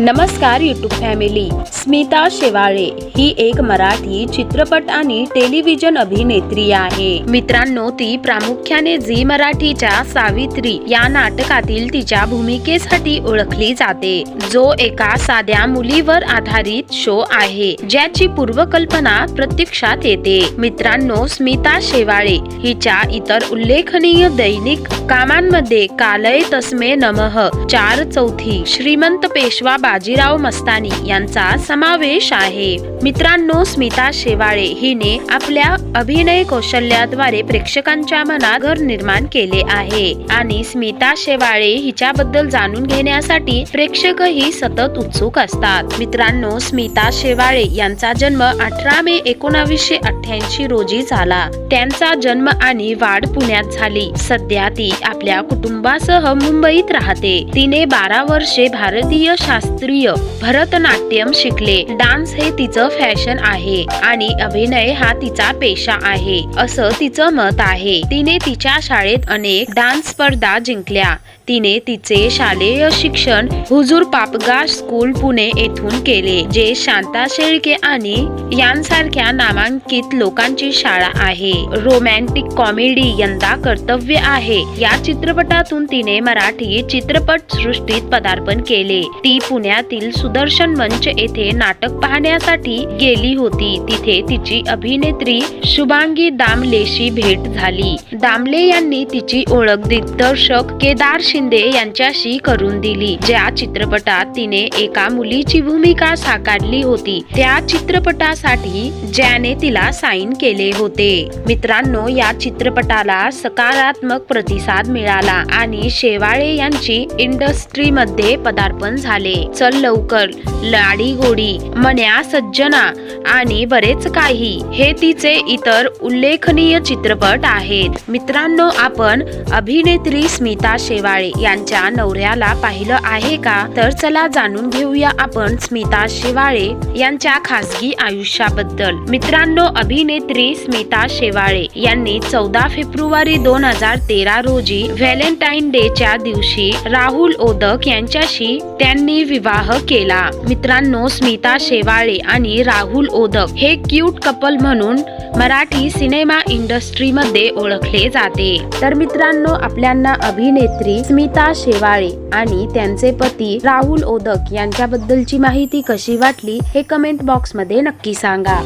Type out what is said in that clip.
नमस्कार YouTube family Smita Shewale ही एक मराठी चित्रपट आणि टेलिव्हिजन अभिनेत्री आहे. मित्रांनो ती प्रामुख्याने झी मराठीच्या सावित्री या नाटकातील तिच्या भूमिकेसाठी ओळखली जाते. जो एका साध्या मुलीवर आधारित शो आहे ज्याची पूर्वकल्पना प्रत्यक्षात येते. मित्रांनो स्मिता शेवाळे हिच्या इतर उल्लेखनीय दैनिक कामांमध्ये कालय तस्मे नमः. चार चौथी श्रीमंत पेशवा बाजीराव मस्तानी यांचा समावेश आहे. मित्रांनो स्मिता शेवाळे हिने आपल्या अभिनय कौशल्याद्वारे प्रेक्षकांच्या मनात घर निर्माण केले आहे आणि स्मिता शेवाळे हिच्याबद्दल जाणून घेण्यासाठी प्रेक्षकही सतत उत्सुक असतात. मित्रांनो स्मिता शेवाळे यांचा जन्म अठरा मे एकोणावीसशे अठ्ठ्याऐंशी रोजी झाला. त्यांचा जन्म आणि वाढ पुण्यात झाली. सध्या ती आपल्या कुटुंबासह मुंबईत राहते. तिने बारा वर्षे भारतीय शास्त्र शास्त्रीय भरतनाट्यम शिकले. डान्स हे तिचं फॅशन आहे आणि अभिनय हा तिचा पेशा आहे असं तिचं मत आहे. तिने तिच्या शाळेत अनेक डान्स स्पर्धा जिंकल्या. तिने तिचे शालेय शिक्षण हुजूर पापगा स्कूल पुणे येथून केले जे शांता शेळके आणि यांसारख्या नामांकित लोकांची शाळा आहे. रोमॅन्टिक कॉमेडी यंदा कर्तव्य आहे. या चित्रपटातून तिने मराठी चित्रपट सृष्टीत पदार्पण केले. ती पुण्यातील सुदर्शन मंच येथे नाटक पाहण्यासाठी गेली होती. तिथे तिची अभिनेत्री शुभांगी दामलेशी भेट झाली. दामले यांनी तिची ओळख दिग्दर्शक केदार शिंदे यांच्याशी करून दिली. ज्या चित्रपटात तिने एका मुलीची भूमिका साकारली होती त्या चित्रपटासाठी ज्याने तिला साईन केले होते. मित्रांनो या चित्रपटाला सकारात्मक प्रतिसाद मिळाला आणि शेवाळे यांची इंडस्ट्रीमध्ये पदार्पण झाले. चल लवकर. लाडी गोडी मन्या सज्जना आणि बरेच काही. हे तिचे इतर उल्लेखनीय चित्रपट आहेत. मित्रांनो आपण अभिनेत्री स्मिता शेवाळे यांच्या नवऱ्याला पाहिलं आहे का? तर चला जाणून घेऊया आपण स्मिता शेवाळे यांच्या खासगी आयुष्याबद्दल. मित्रांनो अभिनेत्री स्मिता शेवाळे यांनी चौदा फेब्रुवारी दोन हजार तेरा रोजी व्हॅलेंटाईन डे च्या दिवशी राहुल ओदक यांच्याशी त्यांनी विवाह केला. मित्रांनो स्मिता शेवाळे आणि राहुल ओदक हे क्यूट कपल म्हणून मराठी सिनेमा इंडस्ट्रीमध्ये ओळखले जाते. तर मित्रांनो आपल्यांना अभिनेत्री स्मिता शेवाळे आणि त्यांचे पती राहुल ओदक यांच्याबद्दलची माहिती कशी वाटली हे कमेंट बॉक्समध्ये नक्की सांगा.